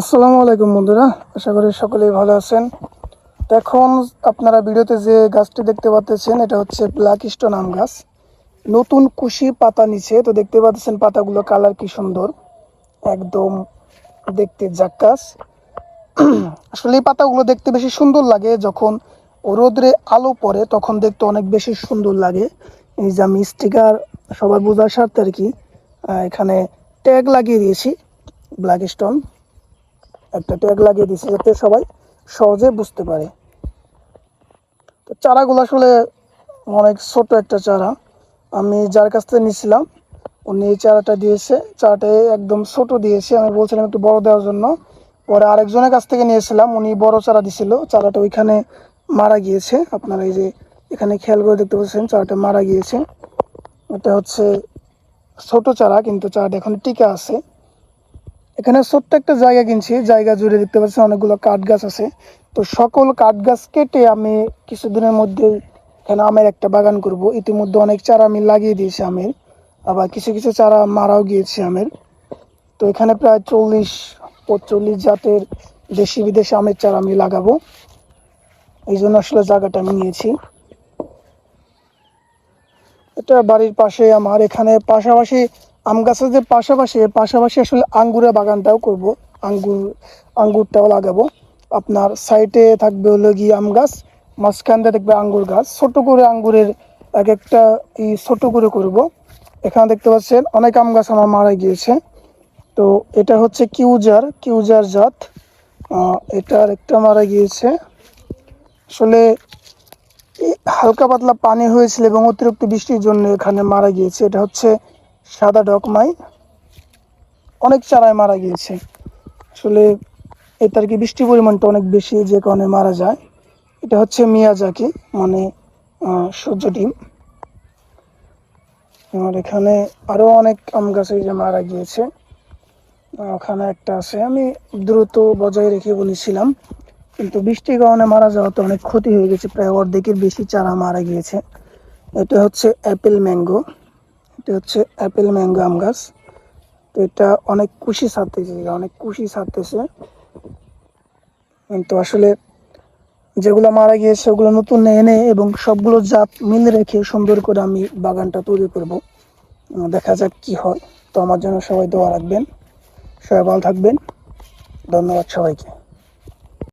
আসসালামু আলাইকুম বন্ধুরা, আশা করি সকলেই ভালো আছেন। এখন আপনারা ভিডিওতে যে গাছটি দেখতে পাচ্ছেন, এটা হচ্ছে ব্ল্যাক স্টোন আম গাছ। নতুন কুশি পাতা নিচে, তো দেখতে পাচ্ছেন পাতাগুলো কালার কি সুন্দর। একদম দেখতে জাক্কাস। আসলে এই পাতাগুলো দেখতে বেশি সুন্দর লাগে, যখন রোদ্রে আলো পড়ে, তখন দেখতে অনেক বেশি সুন্দর লাগে। এই যে আমি স্টিকার, সবার বোঝার স্বার্থে আর কি এখানে ট্যাগ লাগিয়ে দিয়েছি ব্ল্যাক স্টোন। একটা ট্যাগ লাগিয়ে দিয়েছি যাতে সবাই সহজে বুঝতে পারে। তো চারাগুলো আসলে অনেক ছোট একটা চারা। আমি যার কাছ থেকে নিয়েছিলাম উনি এই চারাটা দিয়েছে। চারাটা একদম ছোট দিয়েছে, আমি বলছিলাম একটু বড় দেওয়ার জন্য। পরে আরেকজনের কাছ থেকে নিয়েছিলাম, উনি বড় চারা দিছিল। চারাটা ওইখানে মারা গিয়েছে। আপনারা এই যে এখানে খেয়াল করে দেখতে পাচ্ছেন, চারাটা মারা গিয়েছে। এটা হচ্ছে ছোট চারা, কিন্তু চারাটা এখন টিকা আছে। এখানে ছোট্ট একটা জায়গা কিনছি, জায়গা জুড়ে দেখতে পাচ্ছি অনেকগুলো কাঠ গাছ আছে। তো সকল কাঠ গাছ কেটে আমি কিছুদিনের মধ্যে এখানে আমের একটা বাগান করব। ইতিমধ্যে অনেক চারা আমি লাগিয়ে দিয়েছি আমের, আবার কিছু কিছু চারা মারাও গিয়েছে আমের। তো এখানে প্রায় চল্লিশ পঁচল্লিশ জাতের দেশি বিদেশি আমের চারা আমি লাগাবো। এই জন্য আসলে জায়গাটা আমি নিয়েছি। এটা বাড়ির পাশে আমার, এখানে পাশাপাশি আম গাছের যে পাশাপাশি পাশাপাশি আসলে আঙ্গুরের বাগানটাও করব। আঙ্গুর, আঙ্গুরটাও লাগাবো। আপনার সাইডে থাকবে হলো গিয়ে আম গাছ, মাঝখানটা দেখবে আঙ্গুর গাছ। ছোট করে আঙ্গুরের এক একটা ই ছোট করে করব। এখানে দেখতে পাচ্ছেন অনেক আম গাছ আমার মারা গিয়েছে। তো এটা হচ্ছে কিউজার কিউজার জাত। এটার একটা মারা গিয়েছে। আসলে হালকা পাতলা পানি হয়েছিল এবং অতিরিক্ত বৃষ্টির জন্য এখানে মারা গিয়েছে। এটা হচ্ছে সাদা ডকমাই অনেক চারায় মারা গিয়েছে। আসলে এটার কি বৃষ্টির পরিমাণটা অনেক বেশি যে কারণে মারা যায়। এটা হচ্ছে মিয়াজাকি মানে সূর্য ডিম। আর এখানে আরও অনেক আম গাছ যে মারা গিয়েছে। ওখানে একটা আছে, আমি দ্রুত বজায় রেখে বলেছিলাম, কিন্তু বৃষ্টির কারণে মারা যাওয়াতে অনেক ক্ষতি হয়ে গেছে। প্রায় অর্ধেকের বেশি চারা মারা গিয়েছে। এটা হচ্ছে অ্যাপেল ম্যাঙ্গো। এটা হচ্ছে অ্যাপেল ম্যাঙ্গো আম গাছ। তো এটা অনেক কুশি ছাড়তেছে অনেক কুশি ছাড়তেছে কিন্তু আসলে যেগুলো মারা গিয়েছে, ওগুলো নতুন এনে এবং সবগুলো জাত মিলে রেখে সুন্দর করে আমি বাগানটা তৈরি করব। দেখা যাক কি হয়। তো আমার জন্য সবাই দোয়া রাখবেন। সবাই ভালো থাকবেন। ধন্যবাদ সবাইকে।